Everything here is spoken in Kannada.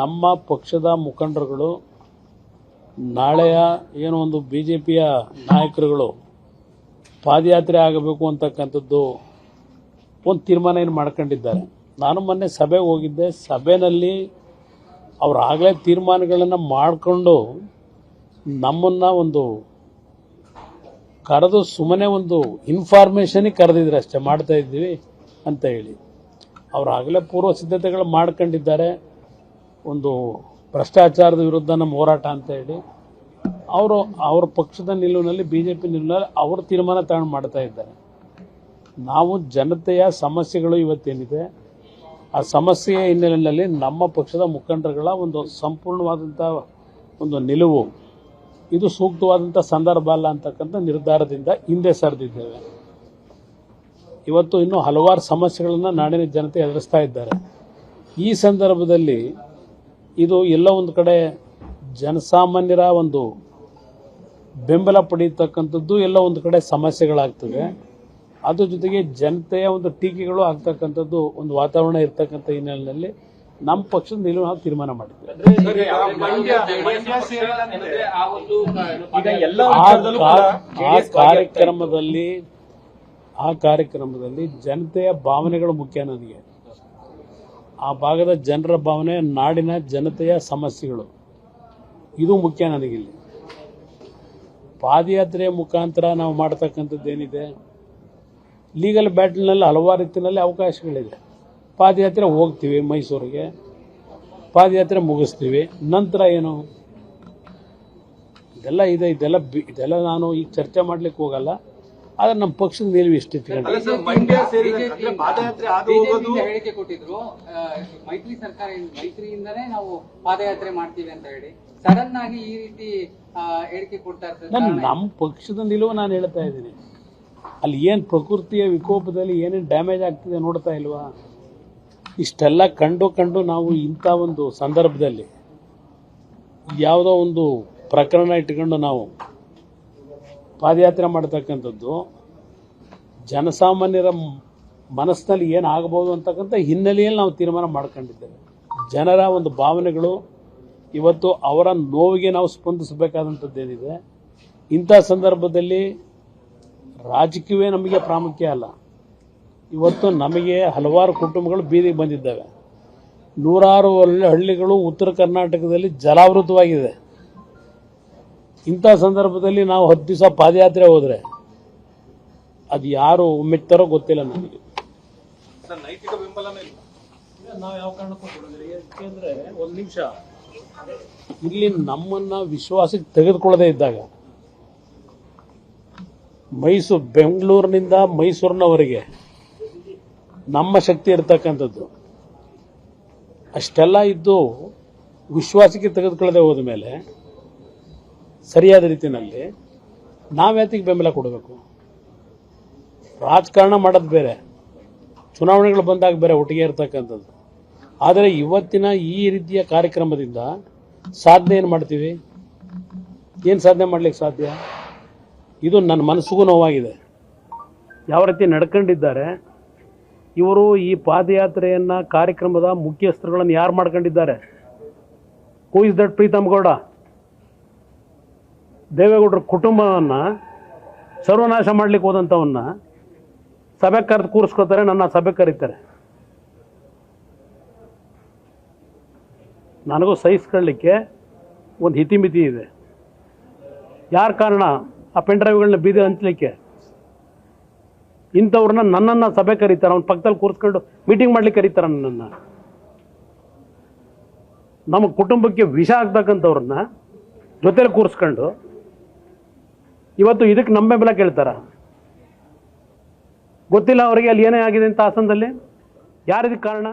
ನಮ್ಮ ಪಕ್ಷದ ಮುಖಂಡರುಗಳು, ನಾಳೆಯ ಏನೋ ಒಂದು ಬಿ ಜೆ ಪಿಯ ನಾಯಕರುಗಳು ಪಾದಯಾತ್ರೆ ಆಗಬೇಕು ಅಂತಕ್ಕಂಥದ್ದು ಒಂದು ತೀರ್ಮಾನ ಏನು ಮಾಡ್ಕೊಂಡಿದ್ದಾರೆ. ನಾನು ಮೊನ್ನೆ ಸಭೆಗೆ ಹೋಗಿದ್ದೆ. ಸಭೆಯಲ್ಲಿ ಅವ್ರು ಆಗಲೇ ತೀರ್ಮಾನಗಳನ್ನು ಮಾಡಿಕೊಂಡು ನಮ್ಮನ್ನು ಒಂದು ಕರೆದು ಸುಮ್ಮನೆ ಒಂದು ಇನ್ಫಾರ್ಮೇಷನಿಗೆ ಕರೆದಿದ್ರೆ ಅಷ್ಟೇ, ಮಾಡ್ತಾ ಇದ್ದೀವಿ ಅಂತ ಹೇಳಿ. ಅವರು ಆಗಲೇ ಪೂರ್ವ ಸಿದ್ಧತೆಗಳು ಮಾಡ್ಕೊಂಡಿದ್ದಾರೆ. ಒಂದು ಭ್ರಷ್ಟಾಚಾರದ ವಿರುದ್ಧ ನಮ್ಮ ಹೋರಾಟ ಅಂತ ಹೇಳಿ, ಅವರು ಅವ್ರ ಪಕ್ಷದ ನಿಲುವಿನಲ್ಲಿ ಬಿ ಜೆ ಪಿ ನಿಲುವಿನಲ್ಲಿ ಅವರು ತೀರ್ಮಾನ ತಗೊಂಡು ಮಾಡ್ತಾ ಇದ್ದಾರೆ. ನಾವು ಜನತೆಯ ಸಮಸ್ಯೆಗಳು ಇವತ್ತೇನಿದೆ, ಆ ಸಮಸ್ಯೆಯ ಹಿನ್ನೆಲೆಯಲ್ಲಿ ನಮ್ಮ ಪಕ್ಷದ ಮುಖಂಡರುಗಳ ಒಂದು ಸಂಪೂರ್ಣವಾದಂಥ ಒಂದು ನಿಲುವು, ಇದು ಸೂಕ್ತವಾದಂಥ ಸಂದರ್ಭ ಅಲ್ಲ ಅಂತಕ್ಕಂಥ ನಿರ್ಧಾರದಿಂದ ಹಿಂದೆ ಸರಿದಿದ್ದೇವೆ. ಇವತ್ತು ಇನ್ನೂ ಹಲವಾರು ಸಮಸ್ಯೆಗಳನ್ನು ನಾಡಿನ ಜನತೆ ಎದುರಿಸ್ತಾ ಇದ್ದಾರೆ. ಈ ಸಂದರ್ಭದಲ್ಲಿ ಇದು ಎಲ್ಲ ಒಂದು ಕಡೆ ಜನಸಾಮಾನ್ಯರ ಒಂದು ಬೆಂಬಲ ಪಡೆಯತಕ್ಕಂಥದ್ದು ಎಲ್ಲ ಒಂದು ಕಡೆ ಸಮಸ್ಯೆಗಳಾಗ್ತದೆ ಅದ್ರ ಜೊತೆಗೆ ಜನತೆಯ ಒಂದು ಟೀಕೆಗಳು ಆಗ್ತಕ್ಕಂಥದ್ದು ಒಂದು ವಾತಾವರಣ ಇರ್ತಕ್ಕಂಥ ಹಿನ್ನೆಲೆಯಲ್ಲಿ ನಮ್ಮ ಪಕ್ಷದ ನಿಲುವು ನಾವು ತೀರ್ಮಾನ ಕಾ- ಆ ಕಾರ್ಯಕ್ರಮದಲ್ಲಿ ಆ ಕಾರ್ಯಕ್ರಮದಲ್ಲಿ ಜನತೆಯ ಭಾವನೆಗಳು ಮುಖ್ಯ ನನಗೆ. ಆ ಭಾಗದ ಜನರ ಭಾವನೆ ನಾಡಿನ ಜನತೆಯ ಸಮಸ್ಯೆಗಳು. ಇದು ಮುಖ್ಯ ನನಗಿಲ್ಲಿ. ಪಾದಯಾತ್ರೆಯ ಮುಖಾಂತರ ನಾವು ಮಾಡ್ತಕ್ಕಂಥದ್ದು ಏನಿದೆ ಲೀಗಲ್ ಬ್ಯಾಟಲ್ನಲ್ಲಿ ಹಲವಾರು ರೀತಿಯಲ್ಲಿ ಅವಕಾಶಗಳಿದೆ. ಪಾದಯಾತ್ರೆ ಹೋಗ್ತೀವಿ ಮೈಸೂರಿಗೆ. ಪಾದಯಾತ್ರೆ ಮುಗಿಸ್ತೀವಿ. ನಂತರ ಏನು? ಇದೆಲ್ಲ ಇದೆ, ಇದೆಲ್ಲ ಬಿ- ಇದೆಲ್ಲ ನಾನು ಈಗ ಚರ್ಚೆ ಮಾಡ್ಲಿಕ್ಕೆ ಹೋಗಲ್ಲ. ಆದರೆ ನಮ್ಮ ಪಕ್ಷದ ನಿಲುವು ಇಷ್ಟು ಹೇಳಿಕೆ ಕೊಟ್ಟಿದ್ರು. ಮೈತ್ರಿ ಸರ್ಕಾರ ಮೈತ್ರಿಯಿಂದಲೇ ನಾವು ಪಾದಯಾತ್ರೆ ಮಾಡ್ತೀವಿ ಅಂತ ಹೇಳಿ. ಸಡನ್ ಆಗಿ ಈ ರೀತಿ ಹೇಳಿಕೆ ಕೊಡ್ತಾ ಇರ್ತದೆ ನಮ್ಮ ಪಕ್ಷದ ನಿಲುವು ನಾನು ಹೇಳ್ತಾ ಇದ್ದೀನಿ. ಅಲ್ಲಿ ಏನು ಪ್ರಕೃತಿಯ ವಿಕೋಪದಲ್ಲಿ ಏನೇನು ಡ್ಯಾಮೇಜ್ ಆಗ್ತಿದೆ ನೋಡ್ತಾ ಇಲ್ವಾ? ಇಷ್ಟೆಲ್ಲ ಕಂಡು ಕಂಡು ನಾವು ಇಂಥ ಒಂದು ಸಂದರ್ಭದಲ್ಲಿ ಯಾವುದೋ ಒಂದು ಪ್ರಕರಣ ಇಟ್ಕೊಂಡು ನಾವು ಪಾದಯಾತ್ರೆ ಮಾಡ್ತಕ್ಕಂಥದ್ದು, ಜನಸಾಮಾನ್ಯರ ಮನಸ್ಸಿನಲ್ಲಿ ಏನು ಆಗ್ಬೋದು ಅಂತಕ್ಕಂಥ ಹಿನ್ನೆಲೆಯಲ್ಲಿ ನಾವು ತೀರ್ಮಾನ ಮಾಡ್ಕೊಂಡಿದ್ದೇವೆ. ಜನರ ಒಂದು ಭಾವನೆಗಳು, ಇವತ್ತು ಅವರ ನೋವಿಗೆ ನಾವು ಸ್ಪಂದಿಸಬೇಕಾದಂಥದ್ದೇನಿದೆ. ಇಂಥ ಸಂದರ್ಭದಲ್ಲಿ ರಾಜಕೀಯವೇ ನಮಗೆ ಪ್ರಾಮುಖ್ಯ ಅಲ್ಲ. ಇವತ್ತು ನಮಗೆ ಹಲವಾರು ಕುಟುಂಬಗಳು ಬೀದಿಗೆ ಬಂದಿದ್ದಾವೆ. ನೂರಾರು ಹಳ್ಳಿ- ಹಳ್ಳಿಗಳು ಉತ್ತರ ಕರ್ನಾಟಕದಲ್ಲಿ ಜಲಾವೃತವಾಗಿದೆ. ಇಂಥ ಸಂದರ್ಭದಲ್ಲಿ ನಾವು ಹತ್ತು ದಿವಸ ಪಾದಯಾತ್ರೆ ಹೋದರೆ ಅದು ಯಾರು ಒಮ್ಮೆತ್ತಾರೋ ಗೊತ್ತಿಲ್ಲ ನನಗೆ ಸರ್, ನೈತಿಕ ಬೆಂಬಲನೇ ಇಲ್ಲ. ನಾವು ಯಾವ ಕಾರಣಕ್ಕೂ ಕೊಡೋದಿಲ್ಲ. ಯಾಕೆಂದ್ರೆ ಒಂದು ನಿಮಿಷ. ಇಲ್ಲಿ ನಮ್ಮನ್ನ ವಿಶ್ವಾಸಕ್ಕೆ ತೆಗೆದುಕೊಳ್ಳದೆ ಇದ್ದಾಗ ಮೈಸೂರು ಬೆಂಗಳೂರಿನಿಂದ ಮೈಸೂರಿನವರೆಗೆ ನಮ್ಮ ಶಕ್ತಿ ಇರ್ತಕ್ಕಂಥದ್ದು. ಅಷ್ಟೆಲ್ಲ ಇದ್ದು ವಿಶ್ವಾಸಕ್ಕೆ ತೆಗೆದುಕೊಳ್ಳದೆ ಹೋದ ಮೇಲೆ ಸರಿಯಾದ ರೀತಿಯಲ್ಲಿ ನಾವ್ಯಾತಿಗೆ ಬೆಂಬಲ ಕೊಡಬೇಕು. ರಾಜಕಾರಣ ಮಾಡೋದು ಬೇರೆ. ಚುನಾವಣೆಗಳು ಬಂದಾಗ ಬೇರೆ ಒಟ್ಟಿಗೆ ಇರ್ತಕ್ಕಂಥದ್ದು. ಆದರೆ ಇವತ್ತಿನ ಈ ರೀತಿಯ ಕಾರ್ಯಕ್ರಮದಿಂದ ಸಾಧನೆ ಏನು ಮಾಡ್ತೀವಿ? ಏನು ಸಾಧನೆ ಮಾಡ್ಲಿಕ್ಕೆ ಸಾಧ್ಯ? ಇದು ನನ್ನ ಮನಸ್ಸಿಗೂ ನೋವಾಗಿದೆ. ಯಾವ ರೀತಿ ನಡ್ಕೊಂಡಿದ್ದಾರೆ? ಇವರು ಈ ಪಾದಯಾತ್ರೆಯನ್ನು ಕಾರ್ಯಕ್ರಮದ ಮುಖ್ಯಸ್ಥರುಗಳನ್ನು ಯಾರು ಮಾಡ್ಕೊಂಡಿದ್ದಾರೆ? Who is that Preetham Gowda? ದೇವೇಗೌಡರ ಕುಟುಂಬವನ್ನು ಸರ್ವನಾಶ ಮಾಡ್ಲಿಕ್ಕೆ ಹೋದಂಥವನ್ನ ಸಭೆ ಕರೆದು ಕೂರಿಸ್ಕೊತಾರೆ ನನ್ನ ಸಭೆ ಕರೀತಾರೆ. ನನಗೂ ಸಹಿಸ್ಕೊಳ್ಳಿಕ್ಕೆ ಒಂದು ಹಿತಿಮಿತಿ ಇದೆ. ಯಾರ ಕಾರಣ? ಆ ಪೆನ್ ಡ್ರೈವ್ಗಳನ್ನ ಬೀದಿ ಹಂಚಲಿಕ್ಕೆ. ಇಂಥವ್ರನ್ನ ನನ್ನನ್ನು ಸಭೆ ಕರೀತಾರೆ, ಅವ್ನ ಪಕ್ಕದಲ್ಲಿ ಕೂರಿಸ್ಕೊಂಡು ಮೀಟಿಂಗ್ ಮಾಡ್ಲಿಕ್ಕೆ ಕರೀತಾರೆ ನನ್ನನ್ನು. ನಮ್ಮ ಕುಟುಂಬಕ್ಕೆ ವಿಷ ಆಗ್ತಕ್ಕಂಥವ್ರನ್ನ ಜೊತೆಲಿ ಕೂರಿಸ್ಕೊಂಡು ಇವತ್ತು ಇದಕ್ಕೆ ನಮ್ಮ ಬೆಂಬಲ ಕೇಳ್ತಾರ? ಗೊತ್ತಿಲ್ಲ ಅವರಿಗೆ ಅಲ್ಲಿ ಏನೇ ಆಗಿದೆ ಅಂತ ಹಾಸನದಲ್ಲಿ? ಯಾರಿದಕ್ಕೆ ಕಾರಣ?